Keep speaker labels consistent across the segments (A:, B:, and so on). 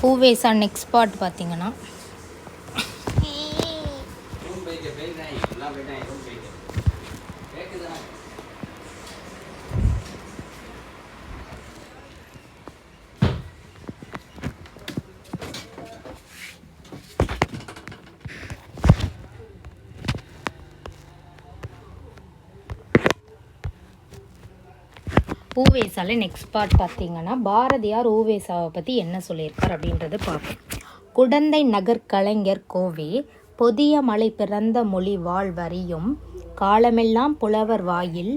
A: பூவேசா next part பார்த்தீங்கன்னா ஊவேசால next part பார்த்தீங்கன்னா பாரதியார் ஊவேசாவை பற்றி என்ன சொல்லியிருக்கார் அப்படின்றத பார்ப்போம். குடந்தை நகர் கலைஞர் கோவே பொதிய மலை பிறந்த மொழி வாழ்வறியும் காலமெல்லாம் புலவர் வாயில்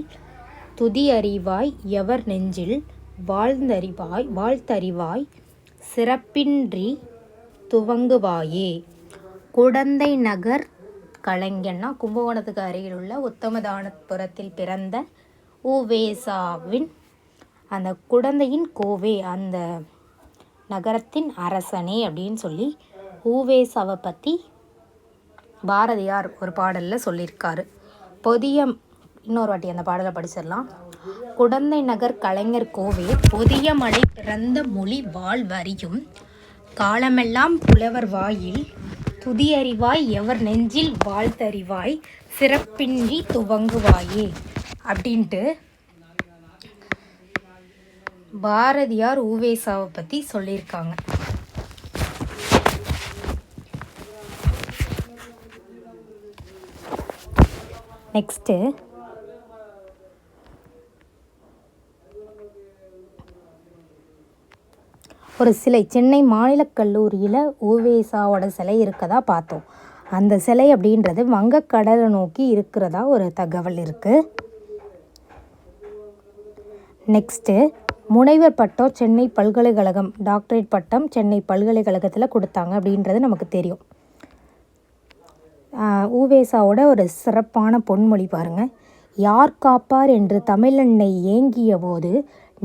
A: துதி அறிவாய் எவர் நெஞ்சில் வாழ்ந்தறிவாய் வாழ்த்தறிவாய் சிறப்பின்றி துவங்குவாயே. குடந்தை நகர் கலைஞன்னா கும்பகோணத்துக்கு அருகில் உள்ள உத்தமதானபுரத்தில் பிறந்த உவேசாவின் அந்த குடந்தையின் கோவே அந்த நகரத்தின் அரசனே அப்படின்னு சொல்லி ஊவேசாவை பற்றி பாரதியார் ஒரு பாடலில் சொல்லியிருக்காரு. பொதிய இன்னொரு வாட்டி அந்த பாடலை படிச்சிடலாம். குடந்தை நகர் கலைஞர் கோவே பொதிய மலை பிறந்த மொழி வாழ் வரியும் காலமெல்லாம் புலவர் வாயில் துதியறிவாய் எவர் நெஞ்சில் வாழ்த்தறிவாய் சிறப்பின்றி துவங்குவாயே அப்படின்ட்டு பாரதியார் ஊவேசாவை பற்றி சொல்லியிருக்காங்க. நெக்ஸ்ட்டு ஒரு சிலை சென்னை மாநிலக் கல்லூரியில் ஓவேசாவோட சிலை இருக்கதா பார்த்தோம். அந்த சிலை அப்படின்றது வங்கக்கடலை நோக்கி இருக்கிறதா ஒரு தகவல் இருக்குது நெக்ஸ்ட்டு முனைவர் பட்டம் சென்னை பல்கலைக்கழகம் டாக்டரேட் பட்டம் சென்னை பல்கலைக்கழகத்தில் கொடுத்தாங்க அப்படின்றது நமக்கு தெரியும். ஊவேசாவோட ஒரு சிறப்பான பொன்மொழி பாருங்கள் யார் காப்பார் என்று தமிழன்னை ஏங்கிய போது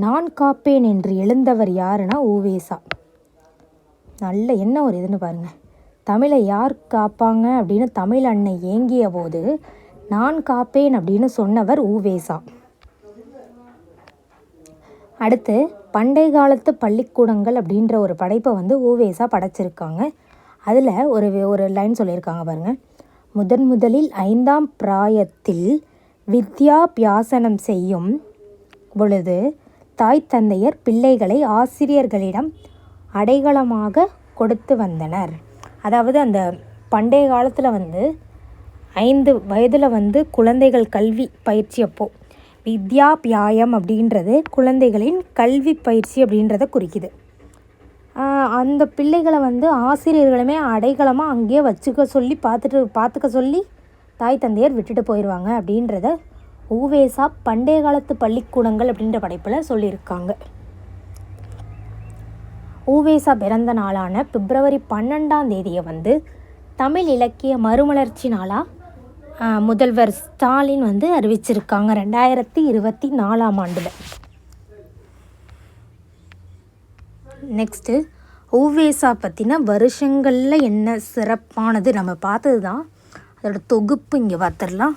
A: நான் காப்பேன் என்று எழுந்தவர் யாருன்னா ஊவேசா. நல்ல என்ன ஒரு இதுன்னு பாருங்கள் தமிழை யார் காப்பாங்க? அப்படின்னு தமிழ் அன்னை ஏங்கிய போது நான் காப்பேன் அப்படின்னு சொன்னவர் ஊவேசா. அடுத்து பண்டைய காலத்து பள்ளிக்கூடங்கள் அப்படின்ற ஒரு படைப்பை வந்து ஊவேசா படைச்சிருக்காங்க. அதில் ஒரு ஒரு லைன் சொல்லியிருக்காங்க பாருங்கள் முதன் முதலில் ஐந்தாம் பிராயத்தில் வித்யாபியாசனம் செய்யும் பொழுது தாய் தந்தையர் பிள்ளைகளை ஆசிரியர்களிடம் அடைகளமாக கொடுத்து வந்தனர். அதாவது அந்த பண்டைய காலத்தில் வந்து ஐந்து வயதில் வந்து குழந்தைகள் கல்வி பயிற்சி அப்போ வித்யாபியாயம் அப்படின்றது குழந்தைகளின் கல்வி பயிற்சி அப்படின்றத குறிக்குது. அந்த பிள்ளைகளை வந்து ஆசிரியர்களுமே அடைக்கலமாக அங்கேயே வச்சுக்க சொல்லி பார்த்துட்டு பார்த்துக்க சொல்லி தாய் தந்தையர் விட்டுட்டு போயிடுவாங்க அப்படின்றத ஊவேசா பண்டைய காலத்து பள்ளிக்கூடங்கள் அப்படின்ற படைப்பில் சொல்லியிருக்காங்க. ஊவேசா பிறந்த நாளான பிப்ரவரி பன்னெண்டாம் தேதியை வந்து தமிழ் இலக்கிய மறுமலர்ச்சி நாளாக முதல்வர் ஸ்டாலின் வந்து அறிவிச்சிருக்காங்க ரெண்டாயிரத்தி இருபத்தி நாலாம் ஆண்டில். நெக்ஸ்ட்டு ஊவேசா பற்றின வருஷங்களில் என்ன சிறப்பானது? நம்ம பார்த்தது தான் அதோட தொகுப்பு இங்கே பார்த்துடலாம்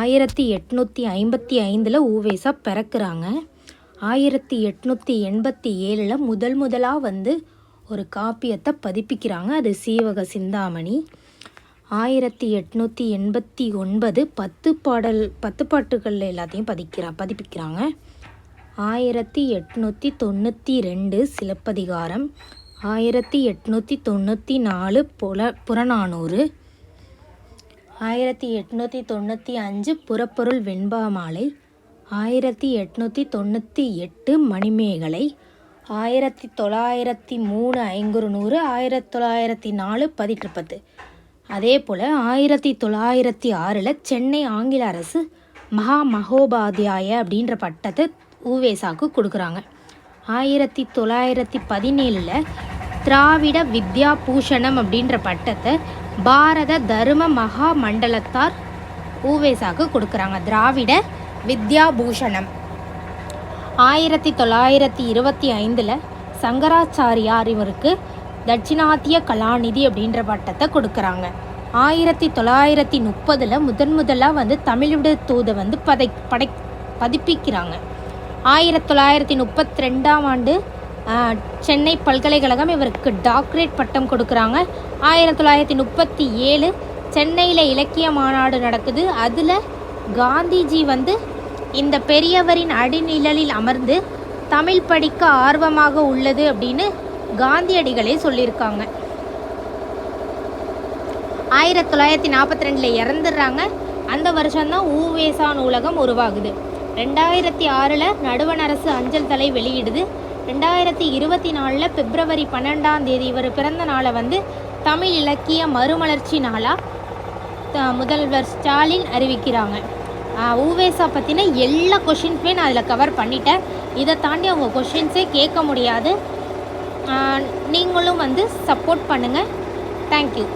A: ஆயிரத்தி எட்நூற்றி ஐம்பத்தி ஐந்தில் ஊவேசா பிறக்கிறாங்க. ஆயிரத்தி எட்நூற்றி எண்பத்தி ஏழில் முதல் முதலாக வந்து ஒரு காப்பியத்தை பதிப்பிக்கிறாங்க. அது சீவக சிந்தாமணி. ஆயிரத்தி எட்நூற்றி எண்பத்தி ஒன்பது பத்து பாடல் பத்து பாட்டுகள் எல்லாத்தையும் பதிக்கிறா பதிப்பிக்கிறாங்க. ஆயிரத்தி எட்நூற்றி தொண்ணூற்றி ரெண்டு சிலப்பதிகாரம். ஆயிரத்தி எட்நூற்றி தொண்ணூற்றி நாலு புல புறநானூறு. ஆயிரத்தி எட்நூற்றி தொண்ணூற்றி அஞ்சு புறப்பொருள் வெண்பா மாலை ஆயிரத்தி எட்நூற்றி தொண்ணூற்றி எட்டு மணிமேகலை. ஆயிரத்தி தொள்ளாயிரத்தி மூணு ஐங்குறுநூறு ஆயிரத்தி தொள்ளாயிரத்தி நாலு பதிற்றுப்பத்து. அதே போல் ஆயிரத்தி தொள்ளாயிரத்தி ஆறில் சென்னை ஆங்கில அரசு மகா மகோபாத்தியாய அப்படின்ற பட்டத்தை ஊவேசாக்கு கொடுக்குறாங்க. ஆயிரத்தி தொள்ளாயிரத்தி பதினேழில் திராவிட வித்யா பூஷணம் அப்படின்ற பட்டத்தை பாரத தரும மகா மண்டலத்தார் ஊவேசாக்கு கொடுக்குறாங்க. திராவிட வித்யா பூஷணம். ஆயிரத்தி தொள்ளாயிரத்தி இருபத்தி ஐந்தில் சங்கராச்சாரியார் இவருக்கு தட்சிணாத்திய கலாநிதி அப்படின்ற பட்டத்தை கொடுக்குறாங்க. ஆயிரத்தி தொள்ளாயிரத்தி முப்பதில் முதன் முதலாக வந்து தமிழ்விடு தூதை வந்து பதை படை பதிப்பிக்கிறாங்க. ஆயிரத்தி தொள்ளாயிரத்தி முப்பத்தி ரெண்டாம் ஆண்டு சென்னை பல்கலைக்கழகம் இவருக்கு டாக்டரேட் பட்டம் கொடுக்குறாங்க. ஆயிரத்தி தொள்ளாயிரத்தி முப்பத்தி ஏழு சென்னையில் இலக்கிய மாநாடு நடக்குது. அதில் காந்திஜி வந்து இந்த பெரியவரின் அடிநிழலில் அமர்ந்து தமிழ் படிக்க ஆர்வமாக உள்ளது அப்படின்னு காந்தியடிகளே சொல்லியிருக்காங்க. ஆயிரத்தி தொள்ளாயிரத்தி நாற்பத்தி ரெண்டில் இறந்துடுறாங்க. அந்த வருஷம்தான் ஊவேசா நூலகம் உருவாகுது. ரெண்டாயிரத்தி ஆறில் நடுவண் அரசு அஞ்சல் தலை வெளியிடுது. ரெண்டாயிரத்தி இருபத்தி நாலில் பிப்ரவரி பன்னெண்டாம் தேதி இவர் பிறந்த நாளை வந்து தமிழ் இலக்கிய மறுமலர்ச்சி நாளாக முதல்வர் ஸ்டாலின் அறிவிக்கிறாங்க. ஊவேசா பற்றின எல்லா கொஷின்ஸுமே நான் அதில் கவர் பண்ணிட்டேன். இதை தாண்டி அவங்க கொஷின்ஸே கேட்க முடியாது. நீங்களும் வந்து சப்போர்ட் பண்ணுங்கள் தேங்க்யூ